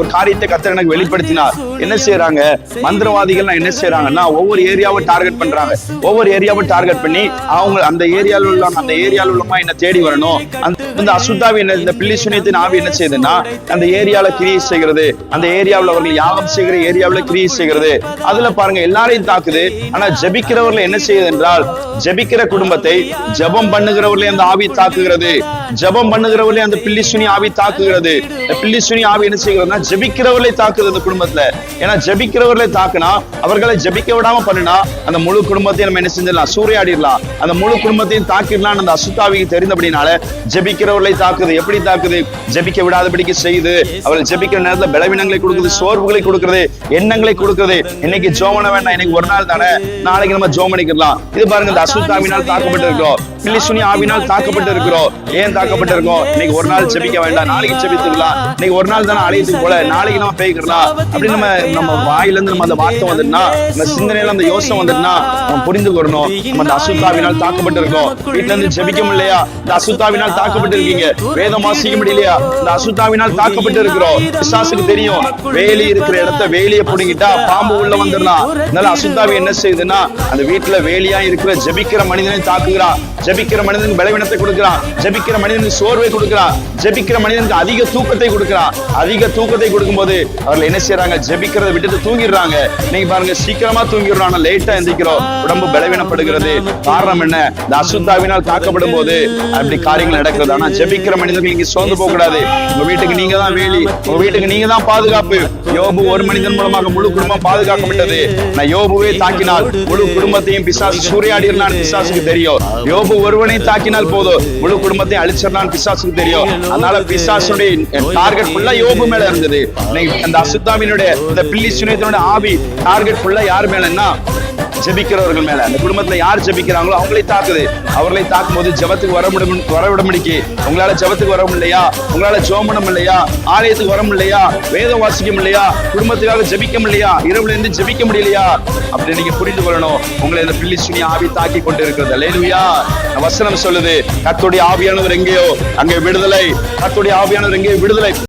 ஒரு காரியத்தை கத்தர் எனக்கு வெளிப்படுத்தினார். என்ன செய்யறாங்க மந்திரவாதிகள் என்ன செய்யறாங்கன்னா ஒவ்வொரு ஏரியாவை டார்கெட் பண்றாங்க. ஒவ்வொரு ஏரியாவும் டார்கெட் பண்ணி அவங்க அந்த ஏரியாவில் உள்ள அந்த ஏரியாவில் உள்ளமா என்ன தேடி வரணும்? அந்த இந்த அசுத்தாவி என்ன இந்த பில்லி சுனியத்தின் ஆவி என்ன செய்யுதுன்னா அந்த ஏரியாவில் கிரியை செய்கிறது. அந்த ஏரியாவில் அவர்கள் யாகம் செய்கிற ஏரியாவில் கிரியை செய்கிறது. அதுல பாருங்க எல்லாரையும் தாக்குது. ஆனா ஜபிக்கிறவர்கள் என்ன செய்யுது என்றால் ஜெபிக்கிற குடும்பத்தை ஜெபம் பண்ணுகிறவர்களே அந்த ஆவி தாக்குகிறது. ஜெபம் பண்ணுகிறவர்களே அந்த பில்லி சுனி ஆவி தாக்குகிறது. பில்லிசுனி பில்லி சுனி ஆவி என்ன செய்கிறதுனா ஜபிக்கிறவர்களை தாக்குது அந்த குடும்பத்துல. ஏன்னா ஜெபிக்கிறவர்களை தாக்குனா அவர்களை ஜெபிக்க விடாம பண்ணினா அந்த முழு குடும்பத்தையும் நம்ம என்ன செஞ்சிடலாம் சூறையாடிடலாம். அந்த முழு குடும்பத்தையும் தாக்கிடலாம் அந்த அசுத்தாவிக்கு தெரிந்தபடினால ஜபிக்கிறவர்களை தாக்குது. எப்படி தாக்குது? ஜெபிக்க விடாதபடிக்கு செய்யுது. அவர்கள் ஜெபிக்கிற நேரத்துல பலவீனங்களை கொடுக்குது சோர்வுகளை கொடுக்குறது எண்ணங்களை கொடுக்குறது இன்னைக்கு ஜோமன வேண்டாம் இன்னைக்கு ஒரு நாள் தானே. நாளைக்கு நம்ம ஜோம் பண்ணிக்கலாம் இது பாருங்க இந்த அசுத்தாவினால் தாக்கப்பட்டு இருக்கிறோம் பில்லிசுனி ஆவினால் தாக்கப்பட்டு இருக்கிறோம் ஏன் தாக்கப்பட்டு இன்னைக்கு ஒரு நாள் ஜெபிக்க வேண்டாம். நாளைக்கு ஜெபித்துக்கலாம் இன்னைக்கு ஒரு நாள் தானே ஆலயத்துக்கு போல நாளைக்கு நம்ம பேய்க்கலாம் அப்படின்னு நம்ம நம்ம வாயிலிருந்து நம்ம அந்த வார்த்தை வந்துட்டுனா நம்ம சிந்தனையில அந்த யோசனை வந்துட்டுனா நம்ம புரிந்து கொள்ளணும். நம்ம அந்த அசுத்தாவினால் தாக்கப்பட்டிருக்கோம். வீட்டுல இருந்து ஜெபிக்க முடியலையா இந்த அசுத்தாவினால் தாக்கப்பட்டிருக்கீங்க. வேதம் வாசிக்க முடியலையா இந்த அசுத்தாவினால் தாக்கப்பட்டு இருக்கிறோம் விசாசுக்கு தெரியும். வேலி இருக்கிற இடத்த வேலியை புடுங்கிட்டா பாம்பு உள்ள வந்துடலாம் அதனால அசுத்தாவி என்ன செய்யுதுன்னா அந்த வீட்டுல வேலியா இருக்கிற ஜெபிக்கிற மனிதனை தாக்குகிறான். ஜெபிக்கிற மனிதனுக்கு பலவீனத்தை கொடுக்கிறான். ஜெபிக்கிற மனிதனுக்கு சோர்வை கொடுக்கிறான் ஜெபிக்கிற மனிதனுக்கு அதிக தூக்கத்தை கொடுக்கிறார் அதிக தூக்கத்தை கொடுக்கும்போது அவர்கள் என்ன செய்யறாங்க ஜெபிக்கிறத விட்டுட்டு தூங்கிடுறாங்க. நீங்க பாருங்க சீக்கிரமா தூங்கிடுறோம். ஆனா லேட்டா எந்திக்கிறோம் உடம்பு பலவீனப்படுகிறது. காரணம் என்ன? இந்த அசுத்தாவினால் தாக்கப்படும் போது அப்படி காரியங்கள் நடக்கிறது. ஆனா ஜெபிக்கிற மனிதர்கள் இங்க சோர்ந்து போக கூடாது உங்க வீட்டுக்கு நீங்க தான் வேலி. உங்க வீட்டுக்கு நீங்க தான் பாதுகாப்பு. யோபு ஒரு மனிதன் மூலமாக முழு குடும்பம் பாதுகாக்கப்பட்டது. நான் யோபுவே தாக்கினால் முழு குடும்பத்தையும் பிசாசு சூறையாடினான் பிசாசுக்கு தெரியும். யோபு ஒருவனை தாக்கினால் போதும். முழு குடும்பத்தை அழிச்சிடலாம் பிசாசுக்கு தெரியும். அதனால பிசாசுடைய டார்கெட் ஃபுல்லா யோபு மேல இருந்தது. அந்த அசுத்தாவினுடைய இந்த பில்லி சுனேதனுடைய ஆவி டார்கெட் ஃபுல்லா யார் மேலன்னா ஜெபிக்கிறவர்கள் மேல. அந்த குடும்பத்துல யார் ஜெபிக்கிறாங்களோ அவங்களை தாக்குது. அவர்களை தாக்கும் போது ஜெபத்துக்கு வர முடியும் வர விட முடிக்கு உங்களால ஜெபத்துக்கு வர முடியலையா? உங்களால ஜோமனம் இல்லையா ஆலயத்துக்கு வர முடியலையா? வேதம் வாசிக்க முடியலையா? குடும்பத்துக்காக ஜெபிக்க முடியலையா? இரவுல இருந்து ஜெபிக்க முடியலையா? அப்படி நீங்க புரிந்து கொள்ளணும். உங்களை இந்த பில்லி சுனி ஆவி தாக்கி கொண்டு இருக்கிறது லேலுயா வசனம் சொல்லுது கத்துடைய ஆவியானவர் எங்கேயோ? அங்கே விடுதலை. கத்துடைய ஆவியானவர் எங்கேயோ? விடுதலை.